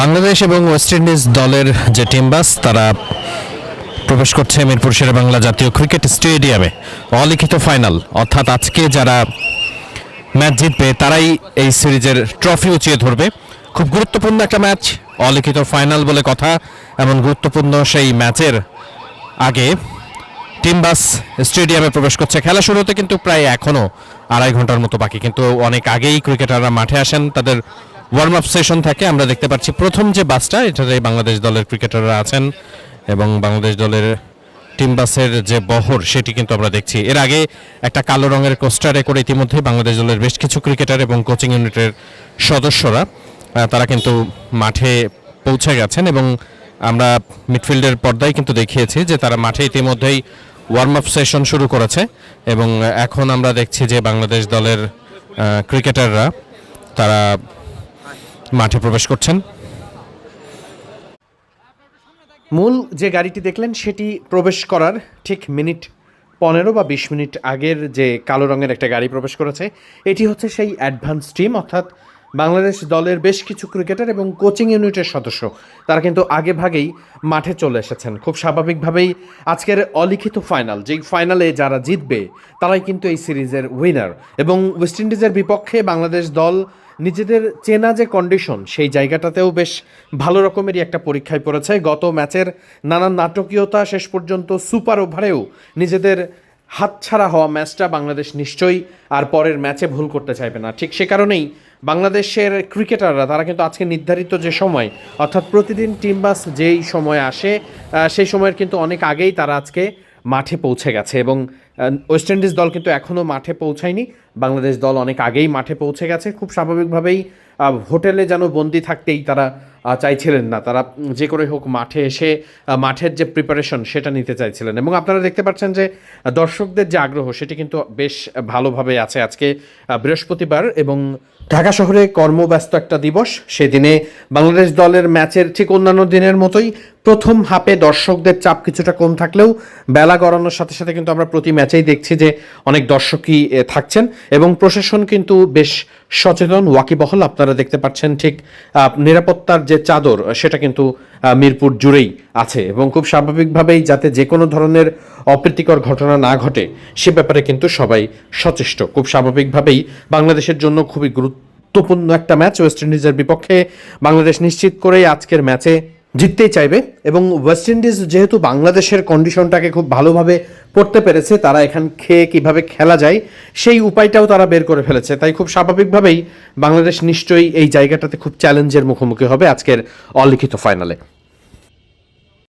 বাংলাদেশ এবং West Indies দলের যে টিম বাস তারা প্রবেশ করছে মিরপুর শেরে বাংলা জাতীয় ক্রিকেট স্টেডিয়ামে। অলিখিত ফাইনাল অর্থাৎ আজকে যারা ম্যাচ জিতবে, তারাই এই সিরিজের ট্রফি উঁচিয়ে ধরবে। খুব গুরুত্বপূর্ণ একটা ম্যাচ অলিখিত ফাইনাল বলে কথা। এমন গুরুত্বপূর্ণ সেই ম্যাচের আগে টিম বাস স্টেডিয়ামে প্রবেশ করছে। খেলা শুরু হতে কিন্তু প্রায় এখনও আড়াই ঘণ্টার মতো বাকি, কিন্তু অনেক আগেই ক্রিকেটাররা মাঠে আসেন। তাদের ওয়ার্ম আপ সেশন থাকে, আমরা দেখতে পাচ্ছি প্রথম যে বাসটা এটাতে বাংলাদেশ দলের ক্রিকেটাররা আছেন এবং বাংলাদেশ দলের টিম বাসের যে বহর, সেটি কিন্তু আমরা দেখছি। এর আগে একটা কালো রঙের কোস্টারে করে ইতিমধ্যে বাংলাদেশ দলের বেশ কিছু ক্রিকেটার এবং কোচিং ইউনিটের সদস্যরা তারা কিন্তু মাঠে পৌঁছে গেছেন এবং আমরা মিডফিল্ডের পর্দায় কিন্তু দেখিয়েছি যে তারা মাঠে ইতিমধ্যেই ওয়ার্ম আপ সেশন শুরু করেছে এবং এখন আমরা দেখছি যে বাংলাদেশ দলের ক্রিকেটাররা তারা মাঠে প্রবেশ করছেন। মূল যে গাড়িটি দেখলেন সেটি প্রবেশ করার ঠিক মিনিট পনেরো বা বিশ মিনিট আগের যে কালো রঙের একটা গাড়ি প্রবেশ করেছে, এটি হচ্ছে সেই অ্যাডভান্স টিম অর্থাৎ বাংলাদেশ দলের বেশ কিছু ক্রিকেটার এবং কোচিং ইউনিটের সদস্য। তারা কিন্তু আগে ভাগেই মাঠে চলে এসেছেন। খুব স্বাভাবিকভাবেই আজকের অলিখিত ফাইনাল, যেই ফাইনালে যারা জিতবে, তারাই কিন্তু এই সিরিজের উইনার। এবং ওয়েস্ট ইন্ডিজের বিপক্ষে বাংলাদেশ দল নিজেদের চেনা যে কন্ডিশন, সেই জায়গাটাতেও বেশ ভালো রকমেরই একটা পরীক্ষায় পড়েছে। গত ম্যাচের নানান নাটকীয়তা শেষ পর্যন্ত সুপার ওভারেও নিজেদের হাতছাড়া হওয়া ম্যাচটা বাংলাদেশ নিশ্চয়ই আর পরের ম্যাচে ভুল করতে চাইবে না। ঠিক সে কারণেই বাংলাদেশের ক্রিকেটাররা, তারা কিন্তু আজকে নির্ধারিত যে সময়, অর্থাৎ প্রতিদিন টিম বাস যেই সময় আসে সেই সময়ের কিন্তু অনেক আগেই তারা আজকে মাঠে পৌঁছে গেছে এবং ওয়েস্ট ইন্ডিজ দল কিন্তু এখনও মাঠে পৌঁছায়নি। বাংলাদেশ দল অনেক আগেই মাঠে পৌঁছে গেছে। খুব স্বাভাবিকভাবেই হোটেলে যেন বন্দি থাকতেই তারা চাইছিলেন না। তারা যে করে হোক মাঠে এসে মাঠের যে প্রিপারেশন সেটা নিতে চাইছিলেন। এবং আপনারা দেখতে পাচ্ছেন যে দর্শকদের যে আগ্রহ সেটি কিন্তু বেশ ভালোভাবে আছে আজকে বৃহস্পতিবার এবং ঢাকা শহরে কর্মব্যস্ত একটা দিবস। সেদিনে বাংলাদেশ দলের ম্যাচের ঠিক অন্যান্য দিনের মতোই প্রথম হাফে দর্শকদের চাপ কিছুটা কম থাকলেও বেলা গড়ানোর সাথে সাথে কিন্তু আমরা প্রতি ম্যাচেই দেখছি যে অনেক দর্শকই থাকছেন এবং প্রশাসন কিন্তু বেশ সচেতন। ওয়াকিবহল আপনারা দেখতে পাচ্ছেন ঠিক নিরাপত্তার যে চাদর, সেটা কিন্তু মিরপুর জুড়েই আছে এবং খুব স্বাভাবিকভাবেই যাতে যে কোনো ধরনের অপ্রীতিকর ঘটনা না ঘটে, সে ব্যাপারে কিন্তু সবাই সচেষ্ট। খুব স্বাভাবিকভাবেই বাংলাদেশের জন্য খুবই গুরুত্বপূর্ণ একটা ম্যাচ ওয়েস্ট ইন্ডিজের বিপক্ষে। বাংলাদেশ নিশ্চিত করেই আজকের ম্যাচে জিততেই চাইবে এবং ওয়েস্ট ইন্ডিজ যেহেতু বাংলাদেশের কন্ডিশনটাকে খুব ভালোভাবে পড়তে পেরেছে, তারা এখান খেয়ে কীভাবে খেলা যায় সেই উপায়টাও তারা বের করে ফেলেছে। তাই খুব স্বাভাবিকভাবেই বাংলাদেশ নিশ্চয়ই এই জায়গাটাতে খুব চ্যালেঞ্জের মুখোমুখি হবে আজকের অলিখিত ফাইনালে